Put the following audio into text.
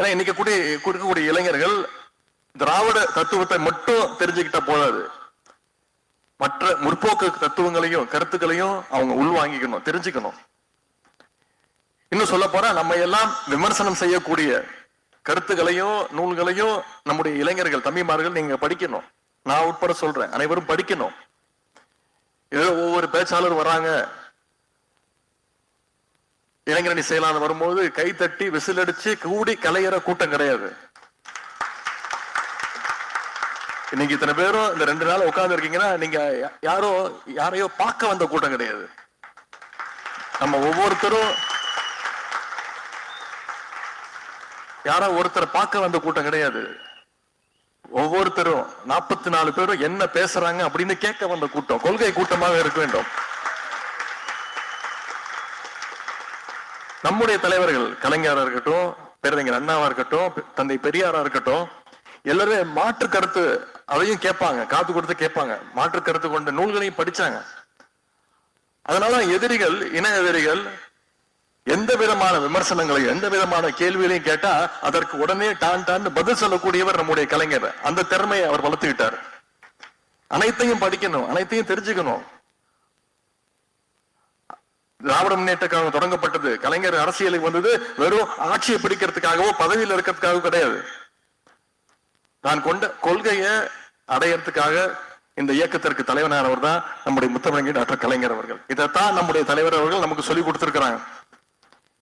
ஏன்னா இன்னைக்கு கூடிய கொடுக்கக்கூடிய இளைஞர்கள் திராவிட தத்துவத்தை மட்டும் தெரிஞ்சுக்கிட்டா போதாது. மற்ற முற்போக்கு தத்துவங்களையும் கருத்துக்களையும் அவங்க உள்வாங்கிக்கணும் தெரிஞ்சுக்கணும். இன்னும் சொல்ல போற நம்ம எல்லாம் விமர்சனம் செய்யக்கூடிய கருத்துக்களையும் நூல்களையும் நம்முடைய இளைஞர்கள் தம்பிமார்கள் நீங்க படிக்கணும். நான் உட்பட சொல்றேன் அனைவரும் படிக்கணும். ஏதோ ஒவ்வொரு பேச்சாளர் வராங்க இளைஞரணி செயலாளர் வரும்போது கை தட்டி விசில் அடிச்சு கூடி கலையிற கூட்டம் கிடையாது. இன்னைக்கு இத்தனை பேரும் இந்த ரெண்டு நாள் உட்கார்ந்து இருக்கீங்கன்னா நீங்க யாரோ யாரையோ பார்க்க வந்த கூட்டம் கிடையாது. நம்ம ஒவ்வொருத்தரும் யாரோ ஒருத்தரை பார்க்க வந்த கூட்டம் கிடையாது. ஒவ்வொருத்தரும் நாற்பத்தி நாலு பேரும் என்ன பேசுறாங்க அப்படின்னு கேட்க வந்த கூட்டம் கொள்கை கூட்டமாக இருக்க வேண்டும். நம்முடைய தலைவர்கள் கலைஞராக இருக்கட்டும் பேரறிஞர் அண்ணாவா இருக்கட்டும் தந்தை பெரியாரா இருக்கட்டும் எல்லாருமே மாற்று கருத்து அதையும் கேட்பாங்க காத்து கொடுத்து கேட்பாங்க. மாற்று கருத்து கொண்ட நூல்களையும் படிச்சாங்க. அதனால எதிரிகள் இன எதிரிகள் எந்த விதமான விமர்சனங்களையும் எந்த விதமான கேள்விகளையும் கேட்டா அதற்கு உடனே டான் டான் பதில் சொல்லக்கூடியவர் நம்முடைய கலைஞர். அந்த திறமையை அவர் வளர்த்துக்கிட்டார். அனைத்தையும் படிக்கணும் அனைத்தையும் தெரிஞ்சுக்கணும். திராவிட முன்னேற்ற கழகம் தொடங்கப்பட்டது. கலைஞர் அரசியலுக்கு வந்தது வெறும் ஆட்சியை பிடிக்கிறதுக்காகவோ பதவியில் இருக்கிறதுக்காகவோ கிடையாது. நான் கொண்ட கொள்கையை அடையறதுக்காக இந்த இயக்கத்திற்கு தலைவனானவர் தான் நம்முடைய முத்தமிழங்கி டாக்டர் கலைஞர் அவர்கள். இதைத்தான் நம்முடைய தலைவர் அவர்கள் நமக்கு சொல்லி கொடுத்திருக்கிறாங்க.